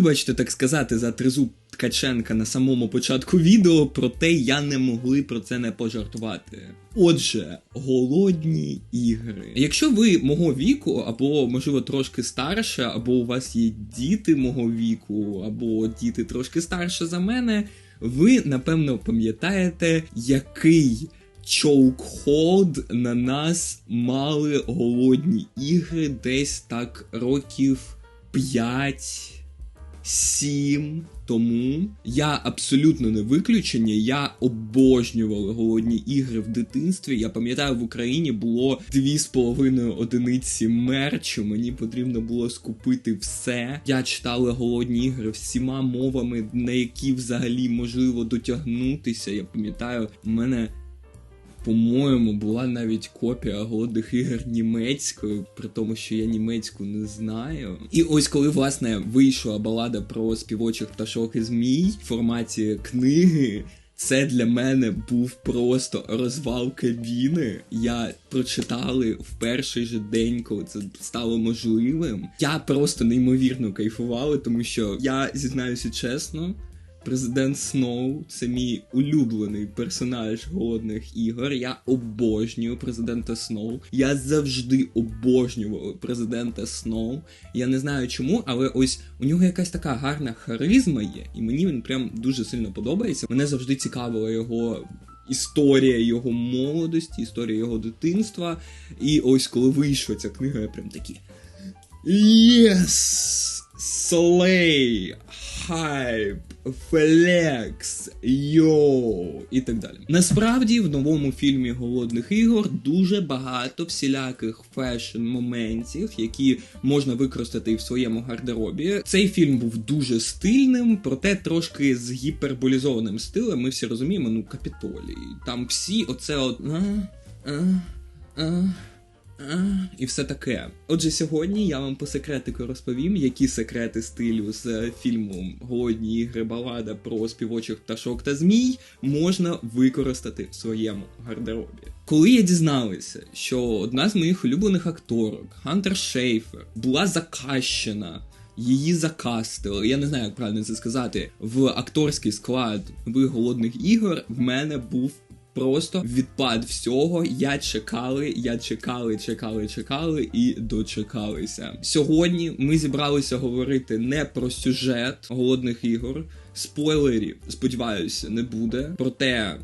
Вибачте, так сказати, за тризуб Ткаченка на самому початку відео, проте я не могли про це не пожартувати. Отже, голодні ігри. Якщо ви мого віку, або можливо трошки старше, або у вас є діти мого віку, або діти трошки старше за мене, ви напевно пам'ятаєте, який чоукхолд на нас мали голодні ігри десь так років 5 сім тому я абсолютно не виключення. Я обожнював голодні ігри в дитинстві. Я пам'ятаю, в Україні було дві з половиною одиниці мерчу. Мені потрібно було скупити все. Я читала голодні ігри всіма мовами, на які взагалі можливо дотягнутися. Я пам'ятаю, у мене по-моєму, була навіть копія голодних ігор німецькою, при тому, що я німецьку не знаю. І ось коли власне вийшла балада про співочих пташок і змій в форматі книги. Це для мене був просто розвал кабіни. Я прочитали в перший же день, коли це стало можливим. Я просто неймовірно кайфувала, тому що я зізнаюся чесно. Президент Сноу це мій улюблений персонаж голодних ігор. Я обожнюю президента Сноу. Я завжди обожнював президента Сноу. Я не знаю чому, але ось у нього якась така гарна харизма є, і мені він прям дуже сильно подобається. Мене завжди цікавила його. Історія його молодості, історія його дитинства. І ось коли вийшла ця книга, я прям такі. Yes! Slay! Hype! Флекс, йоу і так далі. Насправді в новому фільмі Голодних ігор дуже багато всіляких фешн моментів, які можна використати і в своєму гардеробі. Цей фільм був дуже стильним, проте трошки з гіперболізованим стилем. Ми всі розуміємо, ну капітолій. Там всі оце от. А, а, а і все таке. Отже, сьогодні я вам по секретику розповім, які секрети стилю з фільму Голодні ігри балада про співочих пташок та змій можна використати в своєму гардеробі. Коли я дізналася, що одна з моїх улюблених акторок, Хантер Шейфер, була закащена. Її закастили, я не знаю, як правильно це сказати. В акторський склад в голодних ігор в мене був Просто відпад всього. Я чекали, я чекали, чекали, чекали і дочекалися. Сьогодні ми зібралися говорити не про сюжет голодних ігор. Спойлерів, сподіваюся, не буде. Проте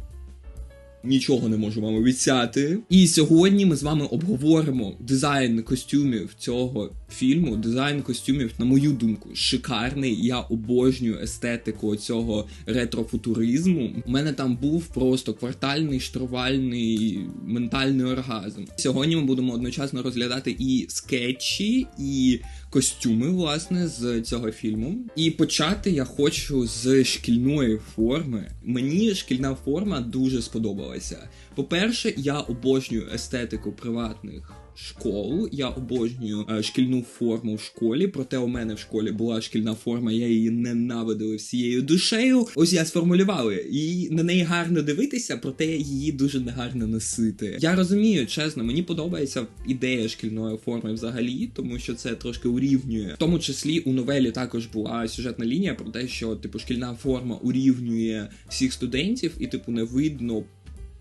нічого не можу вам обіцяти. І сьогодні ми з вами обговоримо дизайн костюмів цього фільму. Дизайн костюмів, на мою думку, шикарний. Я обожнюю естетику цього ретрофутуризму. У мене там був просто квартальний штурвальний ментальний оргазм. Сьогодні ми будемо одночасно розглядати і скетчі, і костюми, власне, з цього фільму. І почати я хочу з шкільної форми. Мені шкільна форма дуже сподобалася. По-перше, я обожнюю естетику приватних школу. Я обожнюю е, шкільну форму в школі. Проте у мене в школі була шкільна форма, я її ненавидила всією душею. Ось я сформулювала. І на неї гарно дивитися, проте її дуже негарно носити. Я розумію, чесно, мені подобається ідея шкільної форми взагалі, тому що це трошки урівнює. В тому числі у новелі також була сюжетна лінія про те, що типу шкільна форма урівнює всіх студентів, і типу не видно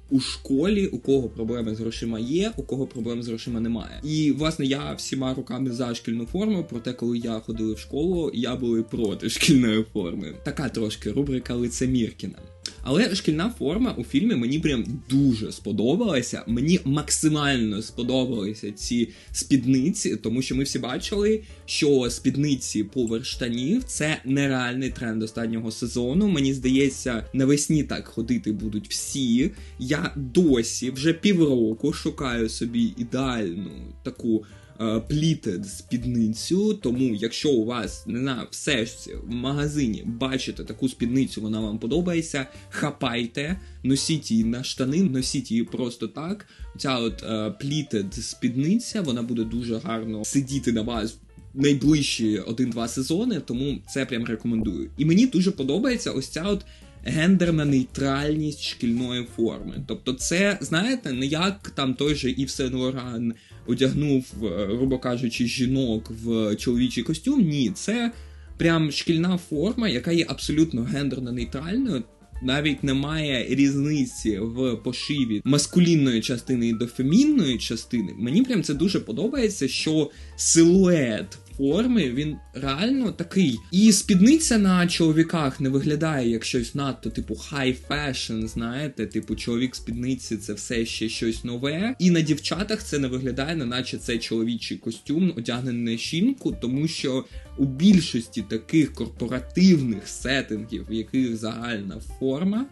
у школі, у кого проблеми з грошима є, у кого проблем з грошима немає. І власне я всіма руками за шкільну форму. Проте, коли я ходив в школу, я були проти шкільної форми. Така трошки рубрика лицеміркіна. Але шкільна форма у фільмі мені прям дуже сподобалася. Мені максимально сподобалися ці спідниці, тому що ми всі бачили, що спідниці поверх штанів це нереальний тренд останнього сезону. Мені здається, навесні так ходити будуть всі. Я досі вже півроку шукаю собі ідеальну таку. Е, плітед спідницю. Тому, якщо у вас не на все в магазині бачите таку спідницю, вона вам подобається, хапайте, носіть її на штани, носіть її просто так. Ця от плітед спідниця, вона буде дуже гарно сидіти на вас. Найближчі один-два сезони, тому це прям рекомендую. І мені дуже подобається ось ця от гендерна нейтральність шкільної форми. Тобто, це, знаєте, не як там той же Ів Сен Лоран одягнув, е, грубо кажучи, жінок в чоловічий костюм. Ні, це прям шкільна форма, яка є абсолютно гендерно нейтральною. Навіть немає різниці в пошиві маскулінної частини і до фемінної частини. Мені прям це дуже подобається, що силует форми він реально такий. І спідниця на чоловіках не виглядає як щось надто, типу high fashion, знаєте, типу чоловік спідниці це все ще щось нове. І на дівчатах це не виглядає, наче це чоловічий костюм, одягнений жінку, тому що у більшості таких корпоративних сеттингів, в яких загальна форма.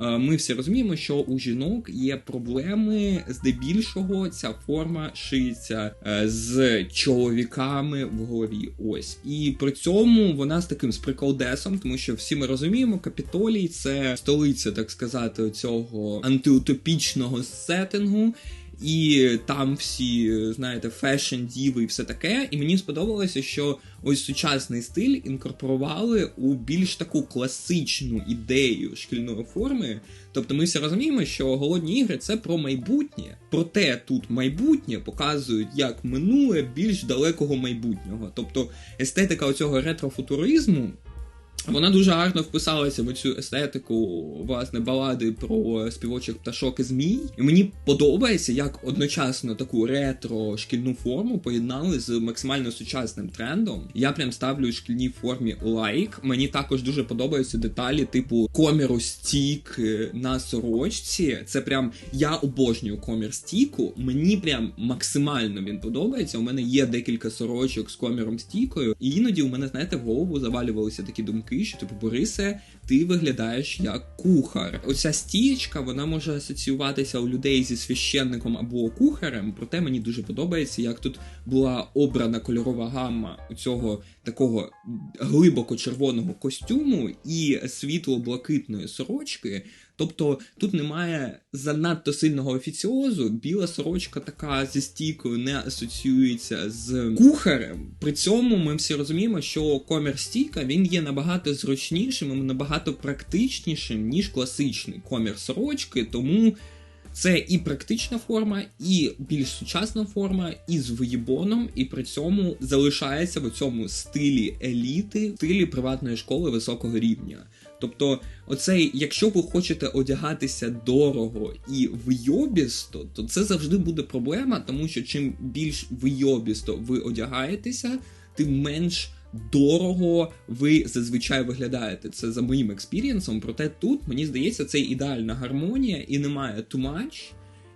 Е, ми всі розуміємо, що у жінок є проблеми, здебільшого ця форма шиється е, з чоловіками в голові. Ось і при цьому вона з таким сприколдесом, тому що всі ми розуміємо, капітолій це столиця, так сказати, цього антиутопічного сеттингу. І там всі, знаєте, фешн, діви і все таке. І мені сподобалося, що ось сучасний стиль інкорпорували у більш таку класичну ідею шкільної форми. Тобто ми всі розуміємо, що голодні ігри це про майбутнє. Проте тут майбутнє показують як минуле більш далекого майбутнього. Тобто естетика оцього ретрофутуризму. Вона дуже гарно вписалася в цю естетику власне балади про співочих пташок і змій. І мені подобається, як одночасно таку ретро шкільну форму поєднали з максимально сучасним трендом. Я прям ставлю шкільній формі лайк. Мені також дуже подобаються деталі, типу коміру стік на сорочці. Це прям я обожнюю комір стіку. Мені прям максимально він подобається. У мене є декілька сорочок з коміром стікою, і іноді у мене, знаєте, в голову завалювалися такі думки що типу Борисе, ти виглядаєш як кухар. Оця стієчка вона може асоціюватися у людей зі священником або кухарем. Проте мені дуже подобається, як тут була обрана кольорова гамма у цього такого глибоко червоного костюму і світло-блакитної сорочки. Тобто тут немає занадто сильного офіціозу, біла сорочка така зі стійкою не асоціюється з кухарем. При цьому ми всі розуміємо, що комір стійка він є набагато зручнішим і набагато практичнішим, ніж класичний комір сорочки, тому. Це і практична форма, і більш сучасна форма, і з виїбоном, і при цьому залишається в цьому стилі еліти, стилі приватної школи високого рівня. Тобто, оцей, якщо ви хочете одягатися дорого і вийобісто, то це завжди буде проблема, тому що чим більш вийобісто ви одягаєтеся, тим менш дорого ви зазвичай виглядаєте. Це за моїм експірієнсом. Проте тут мені здається, це ідеальна гармонія, і немає too much,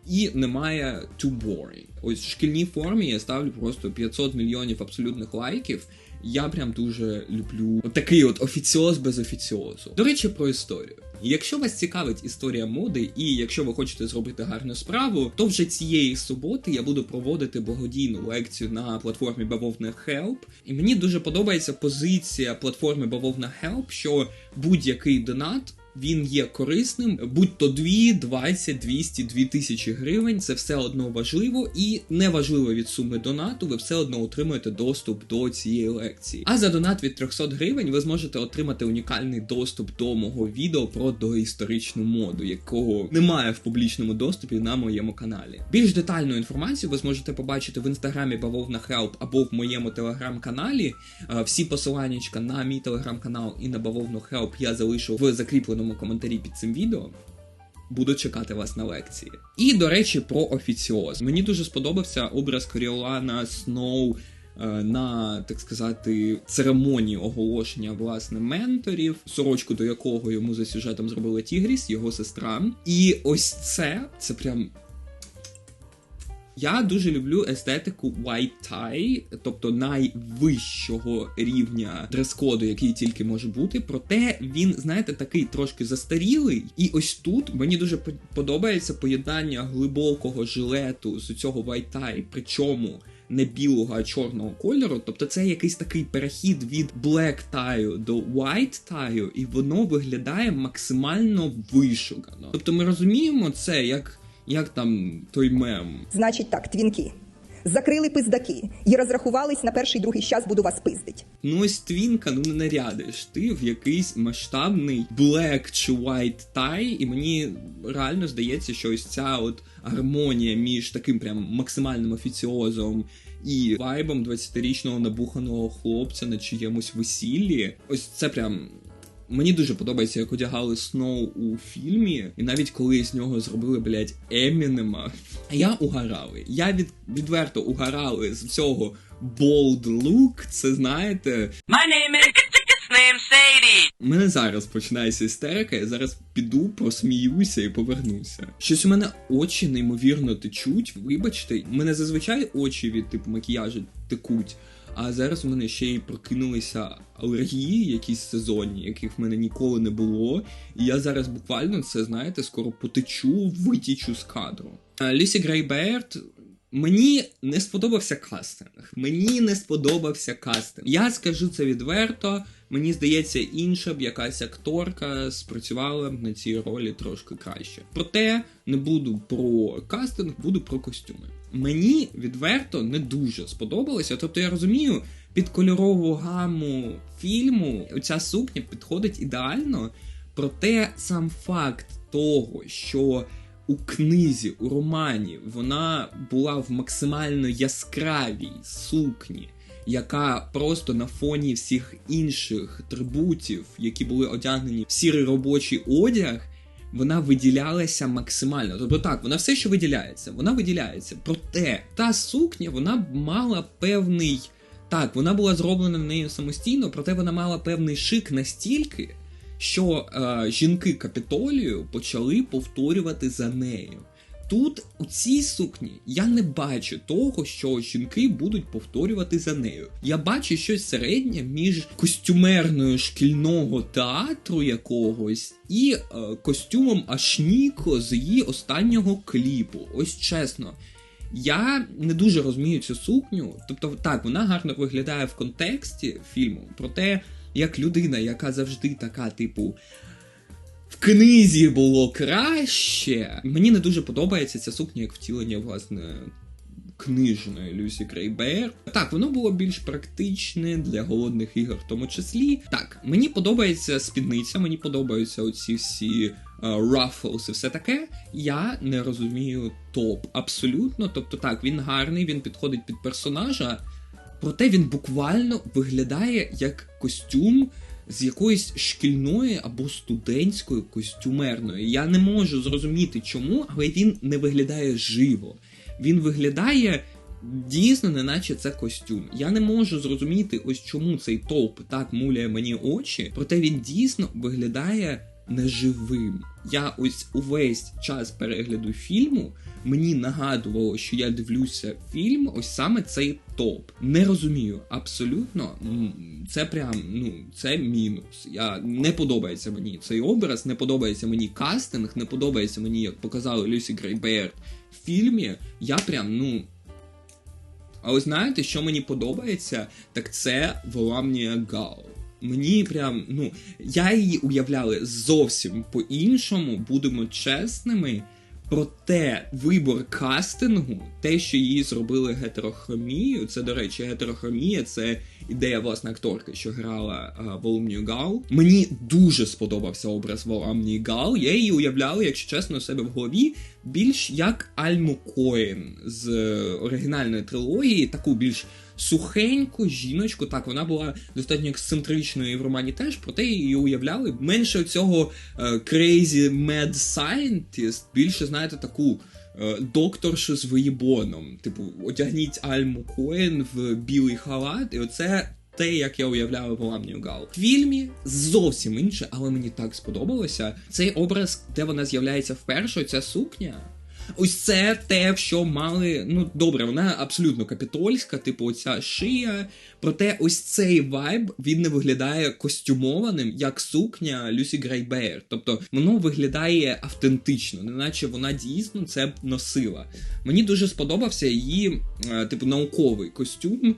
і немає too boring. Ось в шкільній формі я ставлю просто 500 мільйонів абсолютних лайків. Я прям дуже люблю такий от офіціоз без офіціозу. До речі, про історію. Якщо вас цікавить історія моди, і якщо ви хочете зробити гарну справу, то вже цієї суботи я буду проводити благодійну лекцію на платформі Бавовна Help. І мені дуже подобається позиція платформи Бавовна Help, що будь-який донат він є корисним, будь то 2, 20, 200, 2000 гривень, це все одно важливо, і неважливо від суми донату, ви все одно отримуєте доступ до цієї лекції. А за донат від 300 гривень ви зможете отримати унікальний доступ до мого відео про доісторичну моду, якого немає в публічному доступі на моєму каналі. Більш детальну інформацію ви зможете побачити в інстаграмі Бавовна Хелп або в моєму телеграм-каналі. Всі посилання на мій телеграм-канал і на Бавовну Хелп я залишу в закріпленому закріпленому коментарі під цим відео. Буду чекати вас на лекції. І, до речі, про офіціоз. Мені дуже сподобався образ Коріолана Сноу е, на, так сказати, церемонії оголошення власне менторів, сорочку до якого йому за сюжетом зробила Тігріс, його сестра. І ось це це прям я дуже люблю естетику white tie, тобто найвищого рівня дрес-коду, який тільки може бути. Проте він, знаєте, такий трошки застарілий. І ось тут мені дуже подобається поєднання глибокого жилету з цього white tie, причому. Не білого, а чорного кольору, тобто це якийсь такий перехід від black tie до white tie, і воно виглядає максимально вишукано. Тобто ми розуміємо це як як там той мем? Значить так, твінки. закрили пиздаки і розрахувались на перший другий час буду вас пиздить. Ну ось твінка, ну не нарядиш ти в якийсь масштабний black чи white tie, і мені реально здається, що ось ця от гармонія між таким прям максимальним офіціозом і вайбом 20-річного набуханого хлопця на чиємусь весіллі. Ось це прям. Мені дуже подобається, як одягали Сноу у фільмі, і навіть коли з нього зробили, блядь, Емінема. Я угорали. Я від, відверто угорали з цього bold look, це знаєте. My name is. У мене зараз починається істерика, я зараз піду, просміюся і повернуся. Щось у мене очі неймовірно течуть. Вибачте, у мене зазвичай очі від типу макіяжу текуть. А зараз у мене ще й прокинулися алергії, якісь сезонні, яких в мене ніколи не було. І я зараз буквально це, знаєте, скоро потечу, витічу з кадру. Лісі Грейберт. Мені не сподобався кастинг. Мені не сподобався кастинг. Я скажу це відверто. Мені здається, інша б якась акторка спрацювала б на цій ролі трошки краще. Проте не буду про кастинг, буду про костюми. Мені відверто не дуже сподобалося. Тобто я розумію, під кольорову гаму фільму ця сукня підходить ідеально. Проте сам факт того, що у книзі, у романі вона була в максимально яскравій сукні, яка просто на фоні всіх інших трибутів, які були одягнені в сірий робочий одяг, вона виділялася максимально. Тобто так, вона все ще виділяється, вона виділяється. Проте та сукня вона мала певний. Так, вона була зроблена нею самостійно, проте вона мала певний шик настільки, що е, жінки капітолію почали повторювати за нею. Тут у цій сукні я не бачу того, що жінки будуть повторювати за нею. Я бачу щось середнє між костюмерною шкільного театру якогось і е, костюмом Ашніко з її останнього кліпу. Ось чесно. Я не дуже розумію цю сукню. Тобто, так, вона гарно виглядає в контексті фільму, проте як людина, яка завжди така, типу. В книзі було краще. Мені не дуже подобається ця сукня як втілення, власне, книжної Люсі Крейбер. Так, воно було більш практичне для голодних ігор, в тому числі. Так, мені подобається спідниця, мені подобаються оці всі Ruffles і все таке. Я не розумію топ. Абсолютно. Тобто, так, він гарний, він підходить під персонажа, проте він буквально виглядає як костюм. З якоїсь шкільної або студентської костюмерної. Я не можу зрозуміти чому, але він не виглядає живо. Він виглядає дійсно, неначе це костюм. Я не можу зрозуміти, ось чому цей топ так муляє мені очі, проте він дійсно виглядає неживим. Я ось увесь час перегляду фільму мені нагадувало, що я дивлюся фільм, ось саме цей топ. Не розумію абсолютно. Це прям ну це мінус. Я не подобається мені цей образ, не подобається мені кастинг, не подобається мені, як показали Люсі Грейберт в фільмі. Я прям ну. А ось знаєте, що мені подобається, так це Воламнія Гал. Мені прям, ну, я її уявляли зовсім по-іншому, будемо чесними. Проте вибор кастингу, те, що її зробили гетерохромією, це, до речі, гетерохромія це ідея власне акторки, що грала Воломнію Гал. Мені дуже сподобався образ Воломнії Гал. Я її уявляла, якщо чесно, у себе в голові більш як Альму Коен з оригінальної трилогії, таку більш сухеньку жіночку. Так, вона була достатньо ексцентричною і в романі теж, проте її уявляли менше цього crazy mad scientist, більше, знаєте, таку. Докторшу з виїбоном. Типу, одягніть Альму Коен в білий халат, і оце те, як я уявляю Воламнію Гал. В фільмі зовсім інше, але мені так сподобалося. Цей образ, де вона з'являється вперше, ця сукня. Ось це те, що мали. Ну добре, вона абсолютно капітольська, типу оця шия. Проте ось цей вайб він не виглядає костюмованим, як сукня Люсі Грейбер. Тобто воно виглядає автентично, неначе вона дійсно це носила. Мені дуже сподобався її, типу, науковий костюм.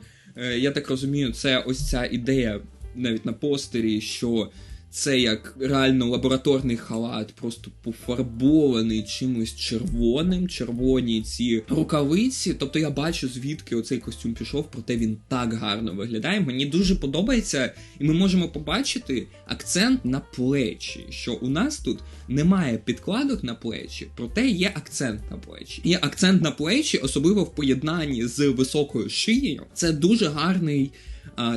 Я так розумію, це ось ця ідея навіть на постері, що Це як реально лабораторний халат, просто пофарбований чимось червоним, червоні ці рукавиці. Тобто я бачу, звідки оцей костюм пішов, проте він так гарно виглядає. Мені дуже подобається, і ми можемо побачити акцент на плечі. Що у нас тут немає підкладок на плечі, проте є акцент на плечі. Є акцент на плечі, особливо в поєднанні з високою шиєю. Це дуже гарний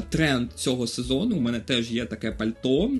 тренд цього сезону. У мене теж є таке пальто.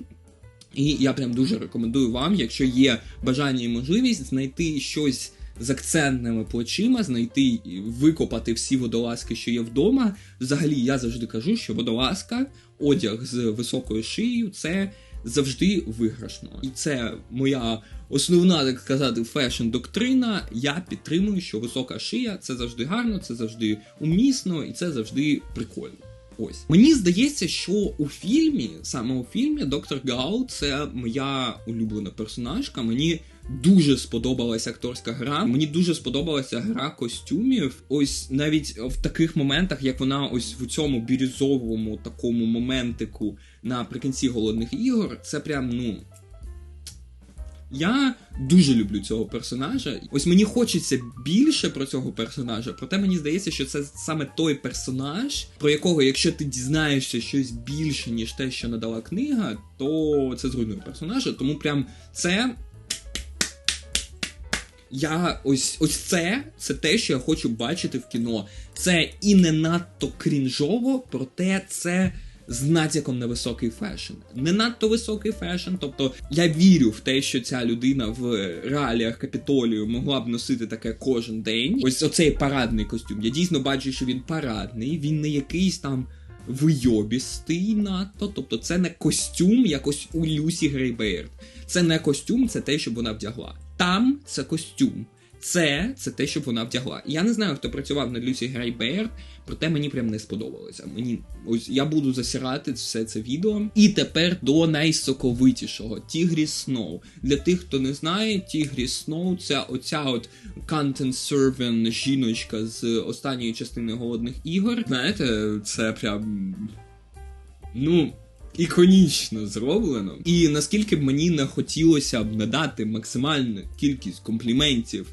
І я прям дуже рекомендую вам, якщо є бажання і можливість, знайти щось з акцентними плечима, знайти і викопати всі водолазки, що є вдома. Взагалі, я завжди кажу, що водолазка, одяг з високою шиєю це завжди виграшно. І це моя основна, так сказати, фешн-доктрина. Я підтримую, що висока шия це завжди гарно, це завжди умісно і це завжди прикольно. Ось мені здається, що у фільмі, саме у фільмі, доктор Гау це моя улюблена персонажка. Мені дуже сподобалася акторська гра. Мені дуже сподобалася гра костюмів. Ось навіть в таких моментах, як вона ось в цьому бірюзовому такому моментику наприкінці голодних ігор, це прям ну. Я дуже люблю цього персонажа. Ось мені хочеться більше про цього персонажа, проте мені здається, що це саме той персонаж, про якого, якщо ти дізнаєшся щось більше, ніж те, що надала книга, то це зруйнує персонажа. Тому прям це. Я ось ось це це те, що я хочу бачити в кіно. Це і не надто крінжово, проте це з натяком на високий фешн. Не надто високий фешн. Тобто я вірю в те, що ця людина в реаліях капітолію могла б носити таке кожен день. Ось оцей парадний костюм. Я дійсно бачу, що він парадний, він не якийсь там. Вийобістий надто, тобто це не костюм, якось у Люсі Грейбейрд. Це не костюм, це те, щоб вона вдягла. Там це костюм. Це це те, щоб вона вдягла. Я не знаю, хто працював над Люсі Грейбейрд, проте мені прям не сподобалося. Мені ось я буду засирати все це відео. І тепер до найсоковитішого Тігрі Сноу. Для тих, хто не знає, Тігрі Сноу це оця от content servant жіночка з останньої частини голодних ігор. Знаєте, це прям. Ну. Іконічно зроблено, і наскільки б мені не хотілося б надати максимальну кількість компліментів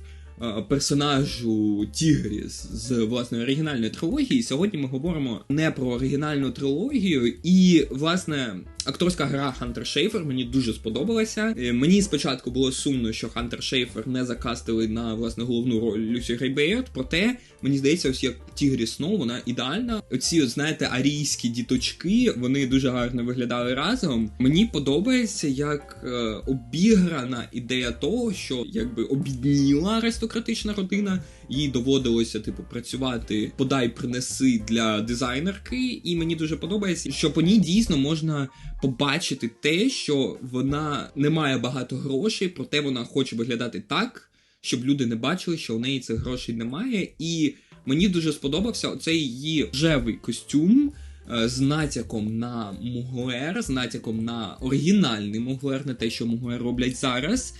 персонажу Тігріс з власне оригінальної трилогії, сьогодні ми говоримо не про оригінальну трилогію, і власне акторська гра Хантер Шейфер мені дуже сподобалася. Е, Мені спочатку було сумно, що Хантер Шейфер не закастили на власне головну роль Люсі Грейбейрд, проте мені здається, ось як Тігрі Сноу, вона ідеальна. Оці, от, знаєте, арійські діточки, вони дуже гарно виглядали разом. Мені подобається, як е, обіграна ідея того, що якби обідніла аристократична родина, їй доводилося типу працювати подай принеси для дизайнерки, і мені дуже подобається, що по ній дійсно можна побачити те, що вона не має багато грошей, проте вона хоче виглядати так, щоб люди не бачили, що у неї цих грошей немає. І мені дуже сподобався оцей її рожевий костюм. е, З натяком на Муглер, з натяком на оригінальний Муглер, не те, що Муглер роблять зараз.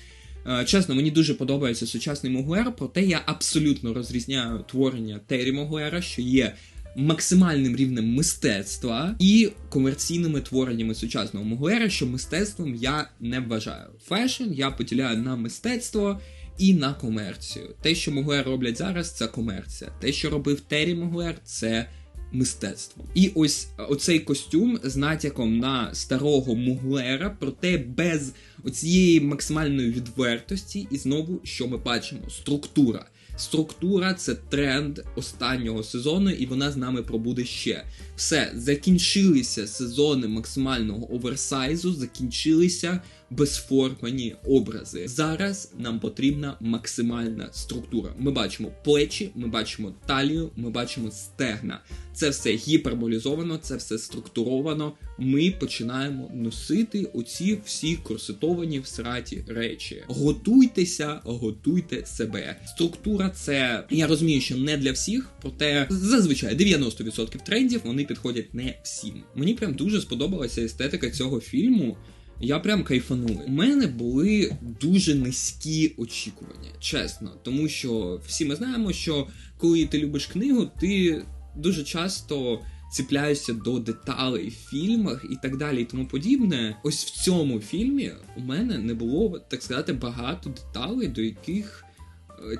Е, Чесно, мені дуже подобається сучасний Муглер, проте я абсолютно розрізняю творення Террі Муглера, що є максимальним рівнем мистецтва і комерційними твореннями сучасного Муглера, що мистецтвом я не вважаю. Фешн я поділяю на мистецтво і на комерцію. Те, що Муглер роблять зараз, це комерція. Те, що робив Террі Муглер, це мистецтво. І ось оцей костюм з натяком на старого Муглера, проте без оцієї максимальної відвертості, і знову, що ми бачимо, структура. Структура це тренд останнього сезону, і вона з нами пробуде ще. Все, закінчилися сезони максимального оверсайзу, закінчилися безформані образи. Зараз нам потрібна максимальна структура. Ми бачимо плечі, ми бачимо талію, ми бачимо стегна. Це все гіперболізовано, це все структуровано. Ми починаємо носити оці всі корсетовані сраті речі. Готуйтеся, готуйте себе. Структура це я розумію, що не для всіх, проте зазвичай 90% трендів вони підходять не всім. Мені прям дуже сподобалася естетика цього фільму. Я прям кайфанув. У мене були дуже низькі очікування, чесно. Тому що всі ми знаємо, що коли ти любиш книгу, ти дуже часто ціпляюся до деталей в фільмах і так далі, і тому подібне. Ось в цьому фільмі у мене не було, так сказати, багато деталей, до яких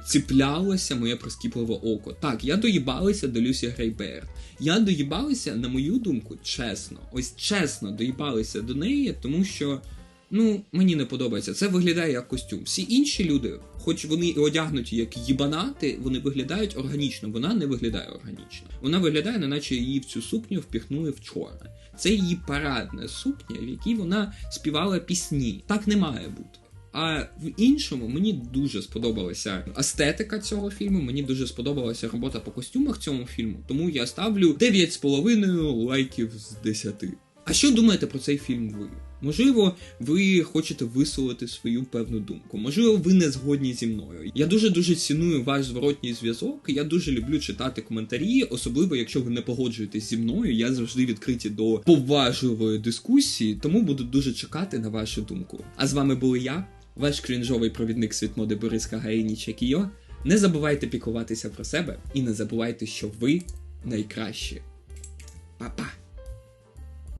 ціплялося моє прискіпливе око. Так, я доїбалася до Люсі Грейберт. Я доїбалася, на мою думку, чесно. Ось чесно доїбалися до неї, тому що. Ну, мені не подобається. Це виглядає як костюм. Всі інші люди, хоч вони і одягнуті як їбанати, вони виглядають органічно. Вона не виглядає органічно. Вона виглядає, неначе її в цю сукню впіхнули в чорне. Це її парадна сукня, в якій вона співала пісні. Так не має бути. А в іншому мені дуже сподобалася естетика цього фільму. Мені дуже сподобалася робота по костюмах цьому фільму. Тому я ставлю 9,5 лайків з 10. А що думаєте про цей фільм ви? Можливо, ви хочете висловити свою певну думку. Можливо, ви не згодні зі мною. Я дуже дуже ціную ваш зворотній зв'язок. Я дуже люблю читати коментарі, особливо якщо ви не погоджуєтесь зі мною. Я завжди відкриті до поважливої дискусії, тому буду дуже чекати на вашу думку. А з вами були я, ваш крінжовий провідник світ моди Борис Кагаїні Чекіо. Не забувайте піклуватися про себе і не забувайте, що ви найкращі. Па-па!